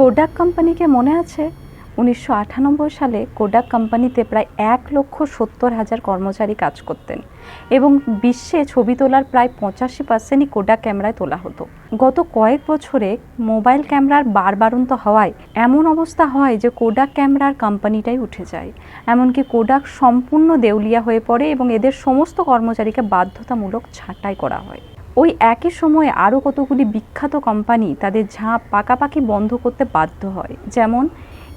Kodak কোম্পানিকে মনে আছে? উনিশশো আটানব্বই সালে কোডাক কোম্পানিতে প্রায় এক লক্ষ সত্তর হাজার কর্মচারী কাজ করতেন এবং বিশ্বে ছবি তোলার প্রায় পঁচাশি পার্সেন্টই কোডাক ক্যামেরায় তোলা হতো। গত কয়েক বছরে মোবাইল ক্যামেরার বারবারন্ত হওয়ায় এমন অবস্থা হয় যে কোডাক ক্যামেরার কোম্পানিটাই উঠে যায়। এমনকি কোডাক সম্পূর্ণ দেউলিয়া হয়ে পড়ে এবং এদের সমস্ত কর্মচারীকে বাধ্যতামূলক ছাঁটাই করা হয়। ওই একই সময়ে আরও কতগুলি বিখ্যাত কোম্পানি তাদের ঝাঁপ পাকাপাকি বন্ধ করতে বাধ্য হয়। যেমন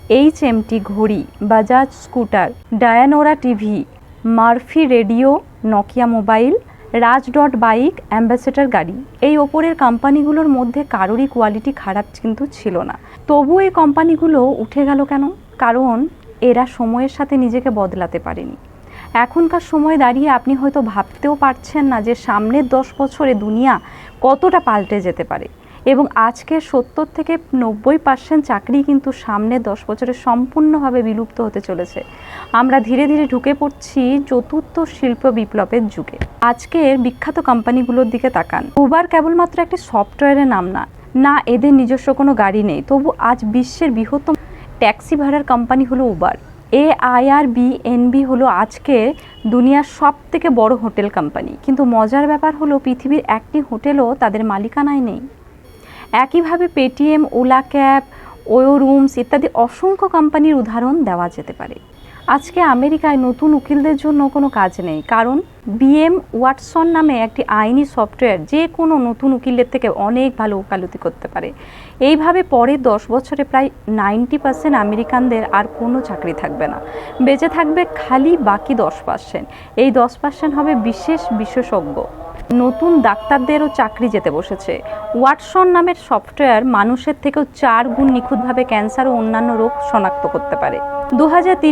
এইচ এমটি ঘড়ি, Bajaj scooter, Dyanora TV, Murphy radio, Nokia mobile, Rajdoot bike, Ambassador গাড়ি। এই ওপরের কোম্পানিগুলোর মধ্যে কারোরই কোয়ালিটি খারাপ কিন্তু ছিল না। তবু এই কোম্পানিগুলো উঠে গেল কেন? কারণ এরা সময়ের সাথে নিজেকে বদলাতে পারেনি। এখনকার সময় দাঁড়িয়ে আপনি হয়তো ভাবতেও পারছেন না যে সামনের দশ বছরে দুনিয়া কতটা পাল্টে যেতে পারে। এবং আজকে সত্তর থেকে নব্বই পার্সেন্ট চাকরি কিন্তু সামনের দশ বছরে সম্পূর্ণভাবে বিলুপ্ত হতে চলেছে। আমরা ধীরে ধীরে ঢুকে পড়ছি চতুর্থ শিল্প বিপ্লবের যুগে। আজকের বিখ্যাত কোম্পানিগুলোর দিকে তাকান। উবার কেবলমাত্র একটি সফটওয়্যারের নাম না না এদের নিজস্ব কোনো গাড়ি নেই। তবু আজ বিশ্বের বৃহত্তম ট্যাক্সি ভাড়ার কোম্পানি হলো Uber. Airbnb হলো আজকে দুনিয়ার সব থেকে বড় হোটেল কোম্পানি কিন্তু মজার ব্যাপার হলো পৃথিবীর একটি হোটেলও তাদের মালিকানায় নেই। একইভাবে Paytm Ola cab OYO rooms ইত্যাদি অসংখ্য কোম্পানির উদাহরণ দেওয়া যেতে পারে। আজকে আমেরিকায় নতুন উকিলদের জন্য কোনো কাজ নেই। কারণ বিএম ওয়াটসন নামে একটি আইনি সফটওয়্যার যে কোনো নতুন উকিলের থেকে অনেক ভালো ওকালতি করতে পারে। এইভাবে পরের দশ বছরে প্রায় নাইনটি পার্সেন্ট আমেরিকানদের আর কোনো চাকরি থাকবে না। বেঁচে থাকবে খালি বাকি দশ পার্সেন্ট। এই দশ পার্সেন্ট হবে বিশেষ বিশেষজ্ঞ। নতুন ডাক্তারদেরও চাকরি যেতে বসেছে। ওয়াটসন নামের সফটওয়্যার মানুষের থেকেও চার গুণ নিখুঁতভাবে ক্যান্সার ও অন্যান্য রোগ শনাক্ত করতে পারে। দু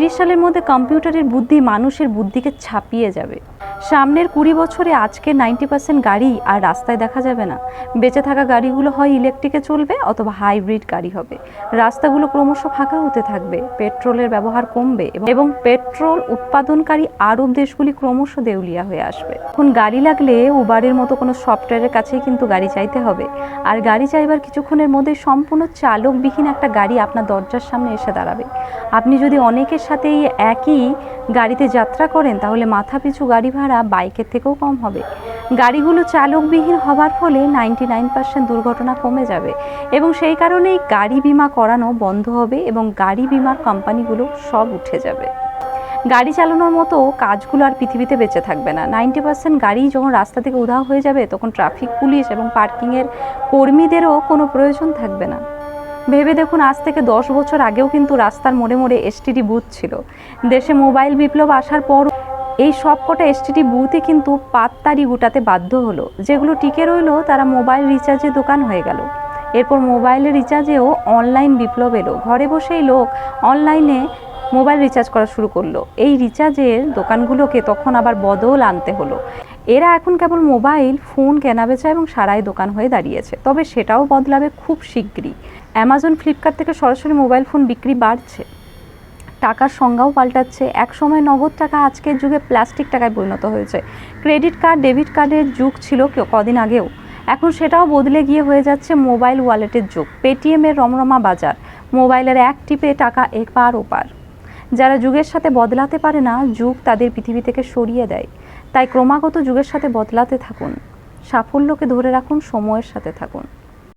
সালের মধ্যে কম্পিউটারের বুদ্ধি মানুষের বুদ্ধিকে ছাপিয়ে যাবে। সামনের কুড়ি বছরে আজকে নাইনটি পার্সেন্ট গাড়ি আর রাস্তায় দেখা যাবে না। বেঁচে থাকা গাড়িগুলো হয় ইলেকট্রিকে চলবে অথবা হাইব্রিড গাড়ি হবে। রাস্তাগুলো ক্রমশ ফাঁকা হতে থাকবে, পেট্রোলের ব্যবহার কমবে এবং- পেট্রোল উৎপাদনকারী আরব দেশগুলি ক্রমশ দেউলিয়া হয়ে আসবে। এখন গাড়ি লাগলে উবারের মতো কোনো সফটওয়্যারের কাছেই কিন্তু গাড়ি চাইতে হবে। আর গাড়ি চাইবার কিছুক্ষণের মধ্যে সম্পূর্ণ চালকবিহীন একটা গাড়ি আপনার দরজার সামনে এসে দাঁড়াবে। আপনি যদি অনেকের সাথেই একই গাড়িতে যাত্রা করেন, তাহলে মাথা পিছু গাড়ি ভাড়া বাইকের থেকেও কম হবে। গাড়িগুলো চালকবিহীন হবার ফলে নাইনটি নাইন পার্সেন্ট দুর্ঘটনা কমে যাবে এবং সেই কারণেই গাড়ি বিমা করানো বন্ধ হবে এবং গাড়ি বিমার কোম্পানিগুলো সব উঠে যাবে। গাড়ি চালানোর মতো কাজগুলো আর পৃথিবীতে বেঁচে থাকবে না। নাইনটি পার্সেন্ট গাড়ি যখন রাস্তা থেকে উধাও হয়ে যাবে, তখন ট্রাফিক, পুলিশ এবং পার্কিংয়ের কর্মীদেরও কোনো প্রয়োজন থাকবে না। ভেবে দেখুন আজ থেকে দশ বছর আগেও কিন্তু রাস্তার মোড়ে মোড়ে এসটিডি বুথ ছিল। দেশে মোবাইল বিপ্লব আসার পর এই সব কটা এসটিডি বুথই কিন্তু পাততারি গুটাতে বাধ্য হলো। যেগুলো টিকে রইল, তারা মোবাইল রিচার্জের দোকান হয়ে গেল। এরপর মোবাইলের রিচার্জেও অনলাইন বিপ্লব এলো। ঘরে বসেই লোক অনলাইনে মোবাইল রিচার্জ করা শুরু করল। এই রিচার্জের দোকানগুলোকে তখন আবার বদল আনতে হলো। এরা এখন কেবল মোবাইল, ফোন, কেনাবেচা এবং সারাই দোকান হয়ে দাঁড়িয়েছে। তবে সেটাও বদলাবে খুব শিগগিরই। অ্যামাজন ফ্লিপকার্ট থেকে সরাসরি মোবাইল, ফোন বিক্রি বাড়ছে। টাকার সংজ্ঞাও পাল্টাচ্ছে। এক সময় নগদ টাকা আজকের যুগে প্লাস্টিক টাকায় পরিণত হয়েছে। ক্রেডিট কার্ড, ডেবিট কার্ডের যুগ ছিল কদিন আগেও। এখন সেটাও বদলে গিয়ে হয়ে যাচ্ছে মোবাইল ওয়ালেটের যুগ। পেটিএমের রমরমা বাজার। মোবাইলের এক টিপে টাকা এপার ওপার। যারা যুগের সাথে বদলাতে পারে না, যুগ তাদের পৃথিবী থেকে সরিয়ে দেয়। তাই ক্রমাগত যুগের সাথে বদলাতে থাকুন। সাফল্যকে ধরে রাখুন, সময়ের সাথে থাকুন।